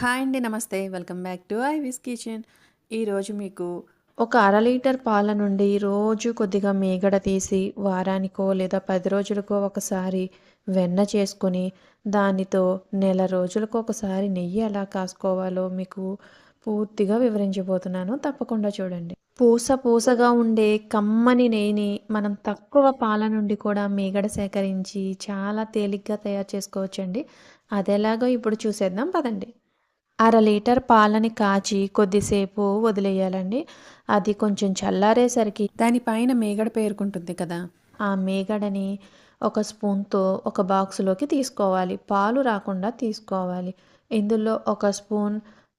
Hi అండి నమస్తే. Welcome back to ఐ విస్ కిచెన్ ఈరోజు మీకు ఒక అర లీటర్ పాల నుండి రోజు కొద్దిగా మీగడ తీసి వారానికో లేదా పది రోజులకో ఒకసారి వెన్న చేసుకొని దానితో నెల రోజులకు ఒకసారి నెయ్యి ఎలా కాసుకోవాలో మీకు పూర్తిగా వివరించబోతున్నాను. తప్పకుండా చూడండి. పూస పూసగా ఉండే కమ్మని నెయ్యిని మనం తక్కువ పాల నుండి కూడా మీగడ సేకరించి చాలా తేలిగ్గా తయారు చేసుకోవచ్చండి. అదెలాగో ఇప్పుడు చూసేద్దాం పదండి. అర లీటర్ పాలని కాచి కొద్దిసేపు వదిలేయాలండి. అది కొంచెం చల్లారేసరికి దానిపైన మేగడ పేరుకుంటుంది కదా. ఆ మేగడని ఒక స్పూన్తో ఒక బాక్సులోకి తీసుకోవాలి. పాలు రాకుండా తీసుకోవాలి. ఇందులో ఒక స్పూన్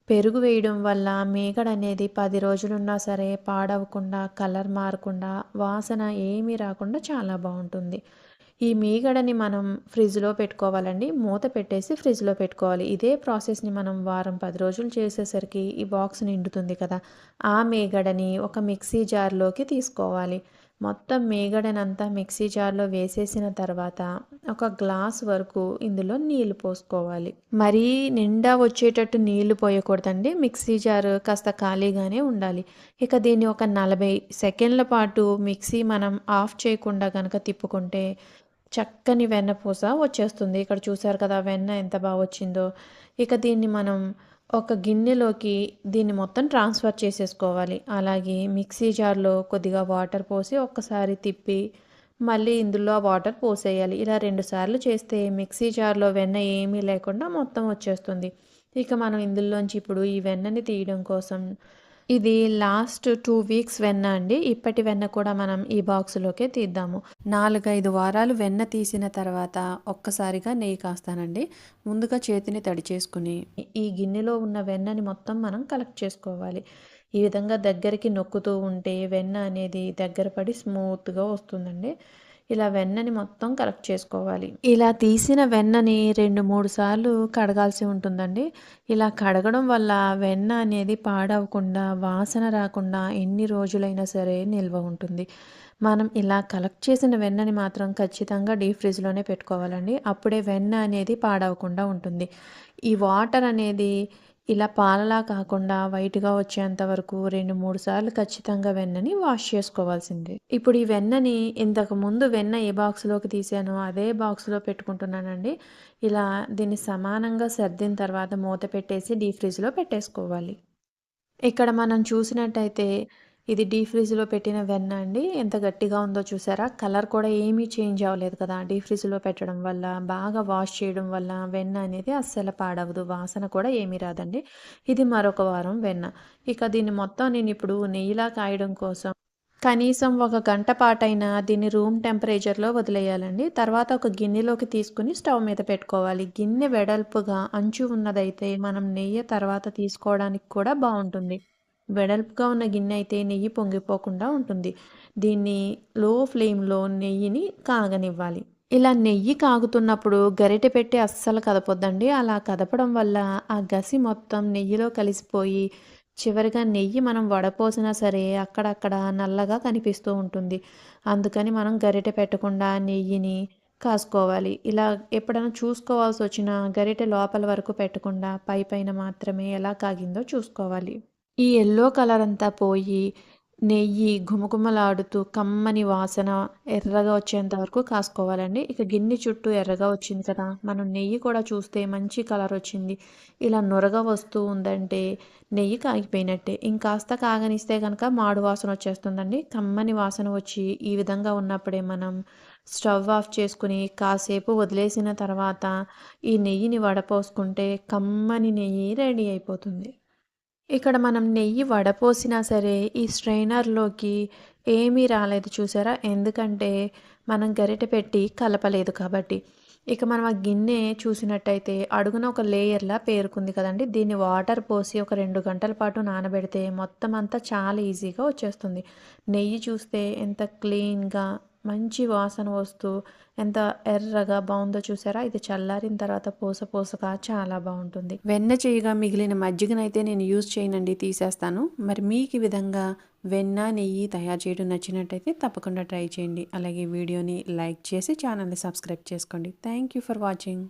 పెరుగు వేయడం వల్ల మేగడ అనేది పది రోజులున్నా సరే పాడవకుండా కలర్ మారకుండా వాసన ఏమీ రాకుండా చాలా బాగుంటుంది. ఈ మీగడని మనం ఫ్రిడ్జ్లో పెట్టుకోవాలండి. మూత పెట్టేసి ఫ్రిడ్జ్లో పెట్టుకోవాలి. ఇదే ప్రాసెస్ని మనం వారం పది రోజులు చేసేసరికి ఈ బాక్స్ నిండుతుంది కదా. ఆ మేగడని ఒక మిక్సీ జార్లోకి తీసుకోవాలి. మొత్తం మేగడనంతా మిక్సీ జార్లో వేసేసిన తర్వాత ఒక గ్లాస్ వరకు ఇందులో నీళ్ళు పోసుకోవాలి. మరీ నిండా వచ్చేటట్టు నీళ్ళు పోయకూడదండి. మిక్సీ జార్ కాస్త ఖాళీగానే ఉండాలి. ఇక దీన్ని ఒక నలభై సెకండ్ల పాటు మిక్సీ మనం ఆఫ్ చేయకుండా కనుక తిప్పుకుంటే చక్కని వెన్నపూస వచ్చేస్తుంది. ఇక్కడ చూసారు కదా వెన్న ఎంత బాగా వచ్చిందో. ఇక దీన్ని మనం ఒక గిన్నెలోకి దీన్ని మొత్తం ట్రాన్స్ఫర్ చేసేసుకోవాలి. అలాగే మిక్సీ జార్లో కొద్దిగా వాటర్ పోసి ఒక్కసారి తిప్పి మళ్ళీ ఇందులో వాటర్ పోసేయాలి. ఇలా రెండు సార్లు చేస్తే మిక్సీ జార్లో వెన్న ఏమీ లేకుండా మొత్తం వచ్చేస్తుంది. ఇక మనం ఇందులోంచి ఇప్పుడు ఈ వెన్నని తీయడం కోసం ఇది లాస్ట్ టూ వీక్స్ వెన్న అండి. ఇప్పటి వెన్న కూడా మనం ఈ బాక్స్లోకే తీద్దాము. నాలుగైదు వారాలు వెన్న తీసిన తర్వాత ఒక్కసారిగా నెయ్యి కాస్తానండి. ముందుగా చేతిని తడి చేసుకుని ఈ గిన్నెలో ఉన్న వెన్నని మొత్తం మనం కలెక్ట్ చేసుకోవాలి. ఈ విధంగా దగ్గరికి నొక్కుతూ ఉంటే వెన్న అనేది దగ్గర పడి స్మూత్గా వస్తుందండి. ఇలా వెన్నని మొత్తం కలెక్ట్ చేసుకోవాలి. ఇలా తీసిన వెన్నని రెండు మూడు సార్లు కడగాల్సి ఉంటుందండి. ఇలా కడగడం వల్ల వెన్న అనేది పాడవకుండా వాసన రాకుండా ఎన్ని రోజులైనా సరే నిల్వ ఉంటుంది. మనం ఇలా కలెక్ట్ చేసిన వెన్నని మాత్రం ఖచ్చితంగా డీప్ ఫ్రిడ్జ్లోనే పెట్టుకోవాలండి. అప్పుడే వెన్న అనేది పాడవకుండా ఉంటుంది. ఈ వాటర్ అనేది ఇలా పాలలా కాకుండా వైట్గా వచ్చేంత వరకు రెండు మూడు సార్లు ఖచ్చితంగా వెన్నని వాష్ చేసుకోవాల్సిందే. ఇప్పుడు ఈ వెన్నని ఇంతకు ముందు వెన్న ఏ బాక్స్లోకి తీసానో అదే బాక్స్లో పెట్టుకుంటున్నానండి. ఇలా దీన్ని సమానంగా సర్దిన తర్వాత మూత పెట్టేసి డీ ఫ్రిడ్జ్లో పెట్టేసుకోవాలి. ఇక్కడ మనం చూసినట్టయితే ఇది డీ ఫ్రిజ్లో పెట్టిన వెన్న అండి. ఎంత గట్టిగా ఉందో చూసారా? కలర్ కూడా ఏమీ చేంజ్ అవ్వలేదు కదా డీ ఫ్రిజ్లో పెట్టడం వల్ల. బాగా వాష్ చేయడం వల్ల వెన్న అనేది అస్సలు పాడవదు. వాసన కూడా ఏమీ రాదండి. ఇది మరొక వారం వెన్న. ఇక దీన్ని మొత్తం నేను ఇప్పుడు నెయ్యిలా కాయడం కోసం కనీసం ఒక గంట పాటైనా దీన్ని రూమ్ టెంపరేచర్లో వదిలేయాలండి. తర్వాత ఒక గిన్నెలోకి తీసుకుని స్టవ్ మీద పెట్టుకోవాలి. గిన్నె వెడల్పుగా అంచు ఉన్నదైతే మనం నెయ్యి తర్వాత తీసుకోవడానికి కూడా బాగుంటుంది. వెడల్పుగా ఉన్న గిన్నె అయితే నెయ్యి పొంగిపోకుండా ఉంటుంది. దీన్ని లో ఫ్లేమ్లో నెయ్యిని కాగనివ్వాలి. ఇలా నెయ్యి కాగుతున్నప్పుడు గరిటె పెట్టి అస్సలు కదపొద్దండి. అలా కదపడం వల్ల ఆ గసి మొత్తం నెయ్యిలో కలిసిపోయి చివరిగా నెయ్యి మనం వడపోసినా సరే అక్కడక్కడ నల్లగా కనిపిస్తూ ఉంటుంది. అందుకని మనం గరిటె పెట్టకుండా నెయ్యిని కాసుకోవాలి. ఇలా ఎప్పుడైనా చూసుకోవాల్సి వచ్చినా గరిటె లోపల వరకు పెట్టకుండా పై పైన మాత్రమే ఎలా కాగిందో చూసుకోవాలి. ఈ ఎల్లో కలర్ అంతా పోయి నెయ్యి ఘుమఘుమలాడుతూ కమ్మని వాసన ఎర్రగా వచ్చేంత వరకు కాసుకోవాలండి. ఇక గిన్నె చుట్టూ ఎర్రగా వచ్చింది కదా మనం నెయ్యి కూడా చూస్తే మంచి కలర్ వచ్చింది. ఇలా నొరగ వస్తూ ఉందంటే నెయ్యి కాగిపోయినట్టే. ఇంకాస్త కాగనిస్తే కనుక మాడు వాసన వచ్చేస్తుందండి. కమ్మని వాసన వచ్చి ఈ విధంగా ఉన్నప్పుడే మనం స్టవ్ ఆఫ్ చేసుకుని కాసేపు వదిలేసిన తర్వాత ఈ నెయ్యిని వడపోసుకుంటే కమ్మని నెయ్యి రెడీ అయిపోతుంది. ఇక్కడ మనం నెయ్యి వడపోసినా సరే ఈ స్ట్రైనర్లోకి ఏమీ రాలేదు చూసారా? ఎందుకంటే మనం గరిటె పెట్టి కలపలేదు కాబట్టి. ఇక మనం ఆ గిన్నె చూసినట్టయితే అడుగున ఒక లేయర్లా పేరుకుంది కదండి. దీన్ని వాటర్ పోసి ఒక రెండు గంటల పాటు నానబెడితే మొత్తం అంతా చాలా ఈజీగా వచ్చేస్తుంది. నెయ్యి చూస్తే ఎంత క్లీన్గా మంచి వాసన వస్తూ ఎంత ఎర్రగా బాగుందో చూసారా? ఇది చల్లారిన తర్వాత పూస పూసగా చాలా బాగుంటుంది. వెన్న చేయగా మిగిలిన మజ్జిగనైతే నేను యూజ్ చేయనండి తీసేస్తాను. మరి మీకు ఈ విధంగా వెన్న నెయ్యి తయారు చేయడం నచ్చినట్టయితే తప్పకుండా ట్రై చేయండి. అలాగే వీడియోని లైక్ చేసి ఛానల్ని సబ్స్క్రైబ్ చేసుకోండి. Thank you for watching.